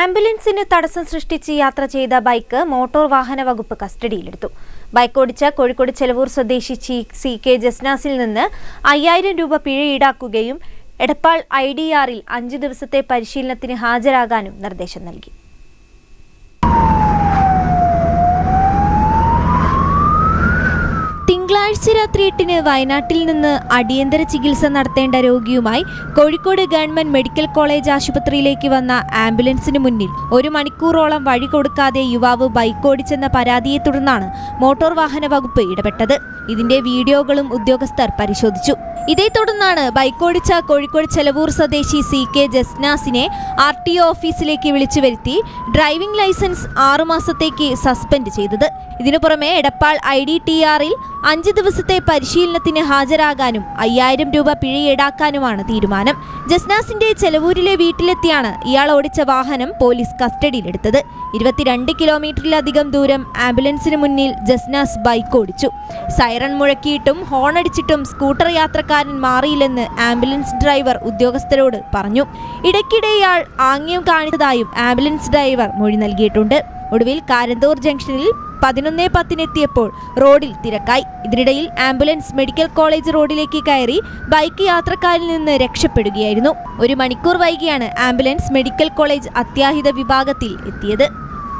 ആംബുലൻസിന് തടസ്സം സൃഷ്ടിച്ച് യാത്ര ചെയ്ത ബൈക്ക് മോട്ടോർ വാഹന വകുപ്പ് കസ്റ്റഡിയിലെടുത്തു. ബൈക്ക് ഓടിച്ച കോഴിക്കോട് ചെലവൂർ സ്വദേശി സി കെ ജസ്നാസിൽ നിന്ന് അയ്യായിരം രൂപ പിഴ ഈടാക്കുകയും എടപ്പാൾ ഐ ഡി ആറിൽ അഞ്ചു ദിവസത്തെ പരിശീലനത്തിന് ഹാജരാകാനും നിർദ്ദേശം നൽകി. തിങ്കളാഴ്ച രാത്രി എട്ടിന് വയനാട്ടിൽ നിന്ന് അടിയന്തര ചികിത്സ നടത്തേണ്ട രോഗിയുമായി കോഴിക്കോട് ഗവൺമെന്റ് മെഡിക്കൽ കോളേജ് ആശുപത്രിയിലേക്ക് വന്ന ആംബുലൻസിന് മുന്നിൽ ഒരു മണിക്കൂറോളം വഴി കൊടുക്കാതെ യുവാവ് ബൈക്ക് ഓടിച്ചെന്ന പരാതിയെ തുടർന്നാണ് മോട്ടോർ വാഹന വകുപ്പ് ഇടപെട്ടത്. ഇതിന്റെ വീഡിയോകളും ഉദ്യോഗസ്ഥർ പരിശോധിച്ചു. ഇതേ തുടർന്നാണ് ബൈക്കോടിച്ച കോഴിക്കോട് ചെലവൂർ സ്വദേശി സി കെ ജസ്നാസിനെ ആർ ടി ഒ ഓഫീസിലേക്ക് വിളിച്ചു വരുത്തി ഡ്രൈവിംഗ് ലൈസൻസ് ആറുമാസത്തേക്ക് സസ്പെൻഡ് ചെയ്തത്. ഇതിനു പുറമെ എടപ്പാൾ ഐ ഡി ടി ആറിൽ അഞ്ച് ദിവസത്തെ പരിശീലനത്തിന് ഹാജരാകാനും അയ്യായിരം രൂപ പിഴ ഈടാക്കാനുമാണ് തീരുമാനം. ജസ്നാസിന്റെ ചെലവൂരിലെ വീട്ടിലെത്തിയാണ് ഇയാൾ ഓടിച്ച വാഹനം പോലീസ് കസ്റ്റഡിയിലെടുത്തത്. ഇരുപത്തിരണ്ട് കിലോമീറ്ററിലധികം ദൂരം ആംബുലൻസിന് മുന്നിൽ ജസ്നാസ് ബൈക്ക് ഓടിച്ചു. സൈറൺ മുഴക്കിയിട്ടും ഹോണടിച്ചിട്ടും സ്കൂട്ടർ യാത്രക്കാരൻ മാറിയില്ലെന്ന് ആംബുലൻസ് ഡ്രൈവർ ഉദ്യോഗസ്ഥരോട് പറഞ്ഞു. ഇടയ്ക്കിടെ ഇയാൾ ആംഗ്യം കാണിച്ചതായും ആംബുലൻസ് ഡ്രൈവർ മൊഴി നൽകിയിട്ടുണ്ട്. ഒടുവിൽ കാരന്തൂർ ജംഗ്ഷനിൽ പതിനൊന്നേ പത്തിനെത്തിയപ്പോൾ റോഡിൽ തിരക്കായി. ഇതിനിടയിൽ ആംബുലൻസ് മെഡിക്കൽ കോളേജ് റോഡിലേക്ക് കയറി ബൈക്ക് യാത്രക്കാരിൽ നിന്ന് രക്ഷപ്പെടുകയായിരുന്നു. ഒരു മണിക്കൂർ വൈകിയാണ് ആംബുലൻസ് മെഡിക്കൽ കോളേജ് അത്യാഹിത വിഭാഗത്തിൽ എത്തിയത്.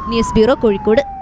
News bureau Kozhikode.